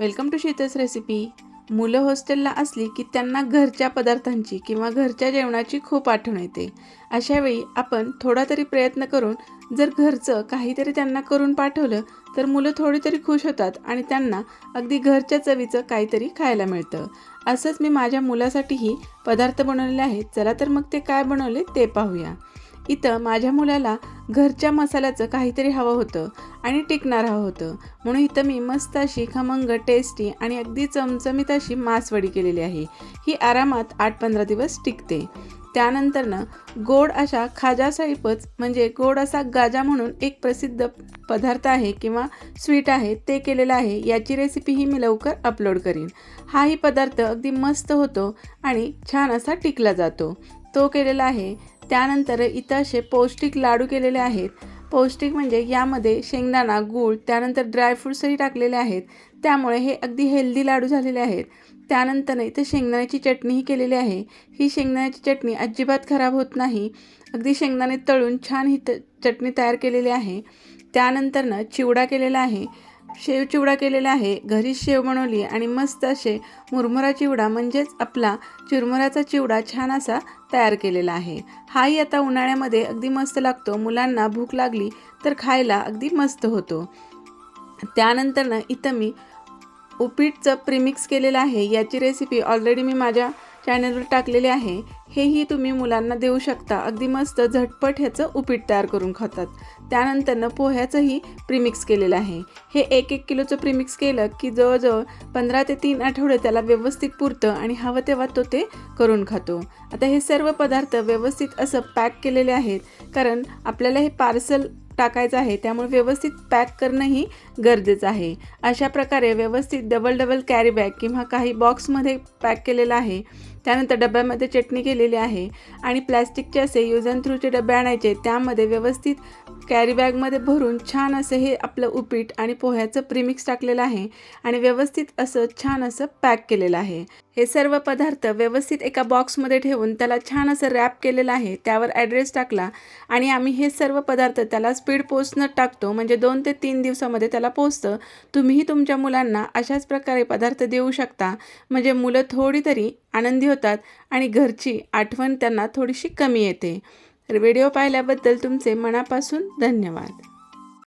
Welcome to शीतस recipe. मुलं हॉस्टेलला असली की त्यांना घरच्या पदार्थांची किंवा घरच्या जेवणाची खूप आठवण येते. अशावेळी आपण थोडा तरी प्रयत्न करून जर घरचं काहीतरी त्यांना करून पाठवलं तर मुलं थोडी तरी खुश होतात आणि त्यांना अगदी घरच्या चवीचं काहीतरी खायला मिळतं. असंच मी माझ्या मुलासाठीही पदार्थ बनवलेले आहेत. चला तर मग ते काय बनवले ते पाहूया. इथं माझ्या मुलाला घरच्या मसाल्याचं काहीतरी हवं होतं आणि टिकणार हवं होतं. म्हणून इथं मी मस्त अशी खमंग टेस्टी आणि अगदी चमचमीत अशी मासवडी केलेली आहे. ही आरामात आठ पंधरा दिवस टिकते. त्यानंतरनं गोड अशा खाजा साईपच म्हणजे गोड असा गाजा म्हणून एक प्रसिद्ध पदार्थ आहे किंवा स्वीट आहे ते केलेलं आहे. याची रेसिपीही मी लवकर अपलोड करीन. हाही पदार्थ अगदी मस्त होतो आणि छान असा टिकला जातो. तो केलेला आहे त्यानंतर इथं असे पौष्टिक लाडू केलेले आहेत. पौष्टिक म्हणजे यामध्ये शेंगदाणा गूळ त्यानंतर ड्रायफ्रूट्सही टाकलेले आहेत. त्यामुळे हे अगदी हेल्दी लाडू झालेले आहेत. त्यानंतर इथं शेंगदाण्याची चटणीही केलेली आहे. ही शेंगदाण्याची चटणी अजिबात खराब होत नाही. अगदी शेंगदाणे तळून छान ही त चटणी तयार केलेली आहे. त्यानंतरनं चिवडा केलेला आहे. शेव चिवडा केलेला आहे. घरी शेव बनवली आणि मस्त असे मुरमुरा चिवडा म्हणजेच आपला चुरमुराचा चिवडा छान असा तयार केलेला आहे. हाही आता उन्हाळ्यामध्ये अगदी मस्त लागतो. मुलांना भूक लागली तर खायला अगदी मस्त होतो. त्यानंतरनं इथं मी उपीटचं प्रिमिक्स केलेलं आहे. याची रेसिपी ऑलरेडी मी माझ्या चॅनलवर टाकलेले आहे हेही तुम्ही मुलांना देऊ शकता. अगदी मस्त झटपट ह्याचं उपीट तयार करून खातात. त्यानंतरनं पोह्याचंही प्रीमिक्स केलेलं आहे. हे एक एक किलोचं प्रीमिक्स केलं की जवळजवळ पंधरा ते तीन आठवडे त्याला व्यवस्थित पुरतं आणि हवं तेव्हा तो ते करून खातो. आता हे सर्व पदार्थ व्यवस्थित असं पॅक केलेले आहेत कारण आपल्याला हे पार्सल टाकायचं आहे त्यामुळे व्यवस्थित पॅक करणंही गरजेचं आहे. अशा प्रकारे व्यवस्थित डबल डबल कॅरी बॅग किंवा काही बॉक्समध्ये पॅक केलेलं आहे. त्यानंतर डब्यामध्ये चटणी केलेली आहे आणि प्लॅस्टिकचे असे यूज अँड थ्रूचे डबे आणायचे त्यामध्ये व्यवस्थित कॅरी बॅगमध्ये भरून छान असं हे आपलं उपीट आणि पोह्याचं प्रीमिक्स टाकलेलं आहे आणि व्यवस्थित असं छान असं पॅक केलेलं आहे. हे सर्व पदार्थ व्यवस्थित एका बॉक्समध्ये ठेवून त्याला छान असं रॅप केलेलं आहे त्यावर ॲड्रेस टाकला आणि आम्ही हे सर्व पदार्थ त्याला स्पीड पोस्टनं टाकतो म्हणजे दोन ते तीन दिवसामध्ये त्याला पोचतं. तुम्हीही तुमच्या मुलांना अशाच प्रकारे पदार्थ देऊ शकता. म्हणजे मुलं थोडी तरी आनंदी होतात आणि घरची आठवण त्यांना थोडीशी कमी येते. तर व्हिडिओ पाहिल्याबद्दल तुमचे मनापासून धन्यवाद.